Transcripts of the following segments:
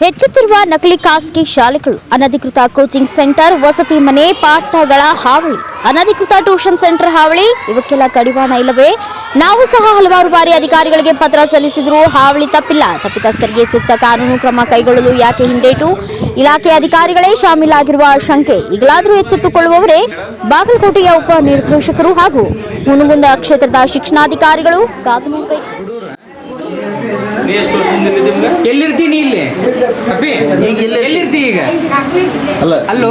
ಹೆಚ್ಚುತ್ತಿರುವ ನಕಲಿ ಖಾಸಗಿ ಶಾಲೆಗಳು, ಅನಧಿಕೃತ ಕೋಚಿಂಗ್ ಸೆಂಟರ್, ವಸತಿ ಮನೆ, ಪಾಠಗಳ ಹಾವಳಿ, ಅನಧಿಕೃತ ಟ್ಯೂಷನ್ ಸೆಂಟರ್ ಹಾವಳಿ, ಇವಕ್ಕೆಲ್ಲ ಕಡಿವಾಣ ಇಲ್ಲವೇ? ನಾವು ಸಹ ಹಲವಾರು ಬಾರಿ ಅಧಿಕಾರಿಗಳಿಗೆ ಪತ್ರ ಸಲ್ಲಿಸಿದರೂ ಹಾವಳಿ ತಪ್ಪಿಲ್ಲ. ತಪ್ಪಿತಸ್ಥರಿಗೆ ಸೂಕ್ತ ಕಾನೂನು ಕ್ರಮ ಕೈಗೊಳ್ಳಲು ಯಾಕೆ ಹಿಂದೇಟು? ಇಲಾಖೆ ಅಧಿಕಾರಿಗಳೇ ಶಾಮೀಲಾಗಿರುವ ಶಂಕೆ ಈಗಲಾದರೂ ಎಚ್ಚೆತ್ತುಕೊಳ್ಳುವವರೇ? ಬಾಗಲಕೋಟೆಯ ಉಪ ನಿರ್ದೇಶಕರು ಹಾಗೂ ಹುನಗುಂದ ಕ್ಷೇತ್ರದ ಶಿಕ್ಷಣಾಧಿಕಾರಿಗಳು ಕಾದು ನೀ ಎಷ್ಟು ವರ್ಷದಿಂದ ಇಲ್ಲಿ ನಿಮ್ಗೆ? ಎಲ್ಲಿರ್ತೀನಿ ಇಲ್ಲಿ? ಅಪ್ಪಿ ಈಗ ಎಲ್ಲಿ- ಎಲ್ಲಿರ್ತಿ ಈಗ? ಅಲ್ಲ ಅಲ್ಲೋ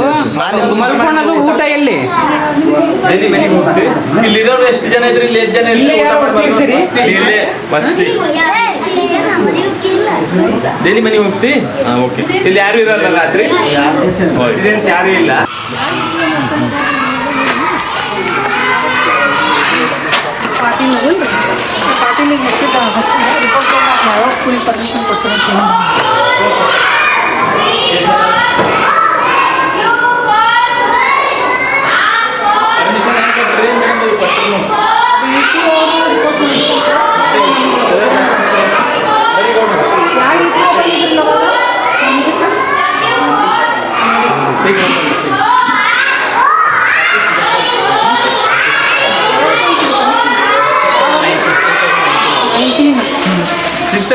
ಮಲ್ಕೊಳೋದು ಊಟ ಎಲ್ಲಿ? ಹೋಗ್ತಿ. ಇಲ್ಲಿರೋರು ಎಷ್ಟು ಜನ ಇದ್ರಿ? ಇಲ್ಲಿ ಎಷ್ಟು ಜನ ಇಲ್ಲೇ? ಇಲ್ಲೇ ಮಸ್ತಿ ಡೈಲಿ ಮನೆಗೆ ಹೋಗ್ತಿ? ಹಾ ಓಕೆ. ಇಲ್ಲಿ ಯಾರು ಇರಲ್ಲ ರಾತ್ರಿ? ಯಾರು ಇಲ್ಲ. ಪಾಟೀಲ್ ಪಾಟೀಲಿಗೆ ಹಚ್ಚಿದ್ದ ಹಚ್ಚಿದ ರಿಪೋರ್ಟ್ ಯಾವ ಸ್ಕೂಲಿಗೆ ಪರ್ಮಿಷನ್ ಕೊಡ್ಸೋಣ ಪರ್ಮಿಷನ್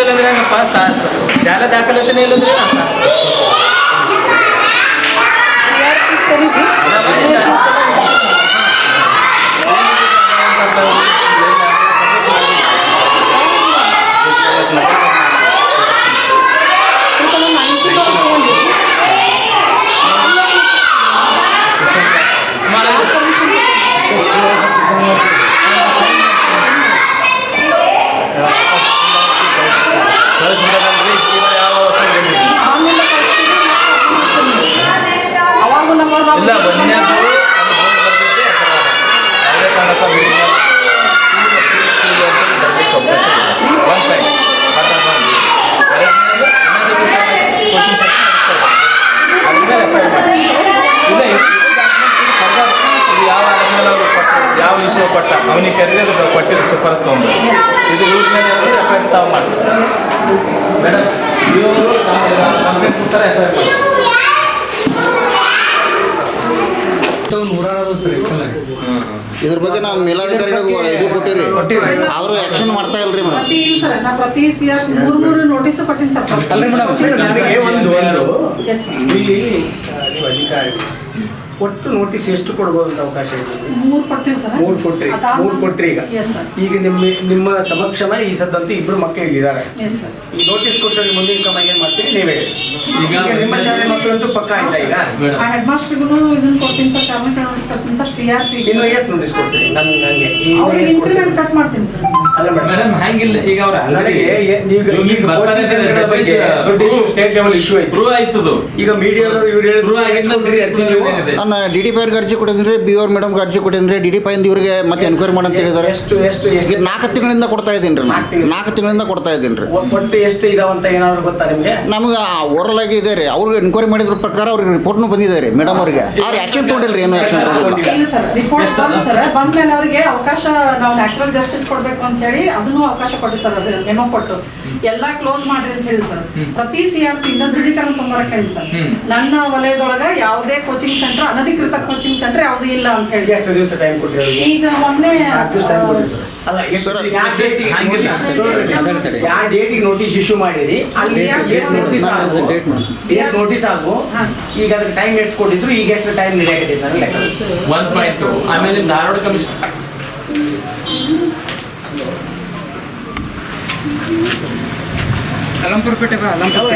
ಸಿಗ್ತಲ್ಲ ಅಂದ್ರೆ ಹೆಂಗಪ್ಪ ಸಾ- ಸಾ- ಶಾಲಾ ದಾಖಲಾತಿನೇ ಇಲ್ಲಂದ್ರೆ ಕರೀರಿ. ಸ್ವಲ್ಪ ಇಲ್ಲ ಬನ್ಯಾದು ಅದು ಬೋರ್ಡ್ ಬರ್ತೈತೆ ಯಾವುದೇ ಕಾರಣಕ್ಕೂ ಬಿಡಿಲ್ಲ. ಸ್ಕೂಲ್ ಅಂತ ಬರ್ಲಿಕ್ಕೆ ಅವಕಾಶ ಇಲ್ಲ. One point. ಮಾತ್ರ ಬಂದು. ಎರಡ್ನೇದು ಅನಧಿಕೃತ coaching center ನಡೆಸ್ತಾರೆ. ಅದ್ರ ಮೇಲೆ FIR ಮಾಡಿ. ಇಲ್ಲ, ಇದು- ಇದು documents ಇದು further ಇದು ಯಾವ ಆಧಾರದ ಮೇಲೆ ಅವ್ರು ಕೊಟ್ಟ- ಯಾವ ವಿಷಯ ಕೊಟ್ಟ ಅವನಿಗೆ ಕರೆದ್ರೆ ಅದು ಕೊಟ್ಟಿರೋ ಶಿಫಾರಸ್ ತಗೊಂಡ್ರು ಇದು ಇವ್ರ ಮೇಲೆ ಏನಾದ್ರು ಎಫ್ ಐ ಆರ್ ತಾವು ಮಾಡ್ತಾರೆ ಮೇಡಮ್ ಇವರು ಕಂಪ್ಲೇಂಟ್ ಕೊಡ್ತಾರೆ ಎಫ್ ಐ ಆರ್ ಮಾಡ್ತಾರೆ ನೂರಾರು ಸರಿ ಇದ್ರ ಬಗ್ಗೆ ನಾವು ಮೇಲಾಧಿಕಾರಿಗಳಿಗೆ ಇದು ಕೊಟ್ಟಿರಿ. ಅವರು ಆಕ್ಷನ್ ಮಾಡ್ತಾ ಇಲ್ರಿ ಮೇಡಮ್. ಪ್ರತಿ ಇಲ್ಲ ಸರ್ ನಾ ಪ್ರತಿ ಸಿಆರ್ ಮೂರು ಮೂರು ನೋಟಿಸ್ ಕೊಟ್ಟಿನಿ ಸರ್. ಅಲ್ಲ ಮೇಡಮ್ ನನಗೆ ಒಂದು ಒಂದು ಎಸ್ ಇಲ್ಲಿ ನೀವು ಅಧಿಕಾರಿ. ಒಟ್ಟು ನೋಟಿಸ್ ಎಷ್ಟು ಕೊಡ್ಬೋದು ಅಂತ ಅವಕಾಶ ಇದೆ? ಮೂರು ಕೊಡ್ತೀವಿ ಸರ್. ಮೂರು ಕೊಟ್ರಿ. ಮೂರು ಕೊಟ್ರಿ ಈಗ. ಎಸ್ ಸರ್ ಈಗ ನಿಮ್ಮ ನಿಮ್ಮ ಸಮಕ್ಷಮ ಈ ಸದ್ದಂತೂ ಇಬ್ರು ಮಕ್ಕಳು ಇದ್ದಾರೆ. ಎಸ್ ಸರ್ ಈ ನೋಟಿಸ್ ಕೊಟ್ಟರೆ ಮುಂದಿನ ಕ್ರಮ ಏನ್ ಮಾಡ್ತೀರಿ? ನೀವೇ. ಈಗ ನಿಮ್ಮ ಶಾಲೆ ಮಕ್ಕಳಂತೂ ಪಕ್ಕ ಆಯ್ತಾ ಈಗ. ಹೆಡ್ ಮಾಸ್ಟರ್ಗೂ ಇದನ್ನ ಕೊಡ್ತೀನಿ ಸರ್ ಕಾರ್ಮಿಕ ನೋಟಿಸ್ ಕೊಡ್ತೀನಿ ಸರ್ ಸಿ ಆರ್ ಪಿ ಇನ್ನು ಎಷ್ಟು ನೋಟಿಸ್ ಕೊಡ್ತೀನಿ ನನ್ ನನಗೆ ಅವ್ರಿಗೆ ಇನ್ಕ್ರಿಮೆಂಟ್ ಕಟ್ ಮಾಡ್ತೀನಿ ಸರ್. ಅಲ್ಲ ಮೇಡಮ್ ಹ್ಯಾಂಗಿಲ್ಲ? ಈಗ ಅವ್ರ ನನಗೆ ನೀವು ಸ್ಟೇಟ್ ಲೆವೆಲ್ ಇಶ್ಯೂ ಆಯ್ತು. ಪ್ರೂವ್ ಆಯ್ತದು. ಈಗ ಮೀಡಿಯಾದವರು ಇವ್ರು ಹೇಳಿದ್ರು ಪ್ರೂವ್ ಕೊಟ್ರಿ ನೀವು? ನಾನು ಡಿ ಡಿ ಪೈರ್ಗೆ ಅರ್ಜಿ ಕೊಟ್ಟಿದ್ರೆ ಬಿ ಅವ್ರ ಮೇಡಮ್ಗೆ ಅರ್ಜಿ ಕೊಟ್ಟಿದ್ರೆ ಡಿ ಡಿ ಪೈ ಇಂದ ಇವರಿಗೆ ಮತ್ತೆ ಎನ್ಕ್ವೈರಿ ಮಾಡಂತ ಹೇಳಿದ್ದಾರೆ. ಎಷ್ಟು ಎಷ್ಟು ಈಗ ಎಷ್ಟು ನಾಲ್ಕು ತಿಂಗಳಿಂದ ಕೊಡ್ತಾ ಇದ್ದೀನಿ ರೀ ನಾಲ್ಕು ತಿಂಗಳು. ನಾಲ್ಕು ತಿಂಗಳಿಂದ ಕೊಡ್ತಾ ಇದ್ದೀನಿ ರೀ. ಒ- ಒಟ್ಟು ಎಷ್ಟು ಇದಾವಂತ ಏನಾದ್ರು ಗೊತ್ತಾ ನಿಮ್ಗೆ? ನಮ್ಗೆ ಓರಲ್ ಆಗಿ ಇದೆ ರೀ. ಅವ್ರಿಗೆ ಎನ್ಕ್ವೈರಿ ಮಾಡಿದ್ರ ಪ್ರಕಾರ ಅವ್ರಿಗೆ ರಿಪೋರ್ಟ್ನು ಬಂದಿದೆ ರೀ ಮೇಡಮ್ ಅವರಿಗೆ. ಅವ್ರು ಆ್ಯಕ್ಷನ್ ತೊಗೊಂಡಿಲ್ಲ ರೀ ಏನು ಆ್ಯಕ್ಷನ್ ತೊಗೊಂಡಿಲ್ಲ. ಇಲ್ಲ ಸರ್ ರಿಪೋರ್ಟ್ ಬಂದು ಸರ್ ಬಂದ್ಮೇಲೆ ಅವರಿಗೆ ಅವಕಾಶ ನಾವು ನ್ಯಾಚುರಲ್ ಜಸ್ಟಿಸ್ ಕೊಡ್ಬೇಕು ಅಂತ ಹೇಳಿ ಅದನ್ನು ಅವಕಾಶ ಕೊಟ್ಟು ಸರ್ ಅದು ಮೆಮೋ ಕೊಟ್ಟು. ಎಲ್ಲಾ ಕ್ಲೋಸ್ ಮಾಡ್ರಿ ಅಂತ ಹೇಳಿ ಸರ್. ಪ್ರತಿ ಸಿ ಆರ್ ಇಂದ ದೃಢೀಕರಣ ಹೇಳಿ ಸರ್. ನನ್ನ ವಲಯದೊಳಗ ಯಾವುದೇ ಕೋಚಿಂಗ್ ಸೆಂಟರ್ ಅನಧಿಕೃತ ಕೋಚಿಂಗ್ ಸೆಂಟರ್ ಯಾವ್ದು ಇಲ್ಲ ಅಂತ ಹೇಳಿ. ಈಗ ಎಷ್ಟು ದಿವಸ ಟೈಮ್ ಕೊಟ್ಟಿರೋ ಈಗ ದಿವಸ time ಕೊಟ್ಟಿರಿ sir. ಅಲ್ಲ ಯಾವ ಡೇಟಿಗೆ ನೋಟಿಸ್ ಇಶ್ಯೂ ಮಾಡಿರಿ ಅಲ್ಲಿ ಎಷ್ಟು ನೋಟಿಸ್ ಆಗು ಎಷ್ಟು ನೋಟಿಸ್ ಆಗು ಈಗ ಅದಕ್ಕೆ ಟೈಮ್ ಎಷ್ಟು ಕೊಟ್ಟಿದ್ರು ಈಗ ಎಷ್ಟು ಟೈಮ್ ನಡೆಯಕತ್ತಿದೆ ನನಗೆ ಲೆಕ್ಕ. ಒನ್ ಪಾಯಿಂಟ್ ಆಮೇಲೆ ಧಾರವಾಡ ಕಮಿಷನ್ ಅಲಂಪುರ ಪೇಟೆ ಬಾ ಅಲಂಪುರ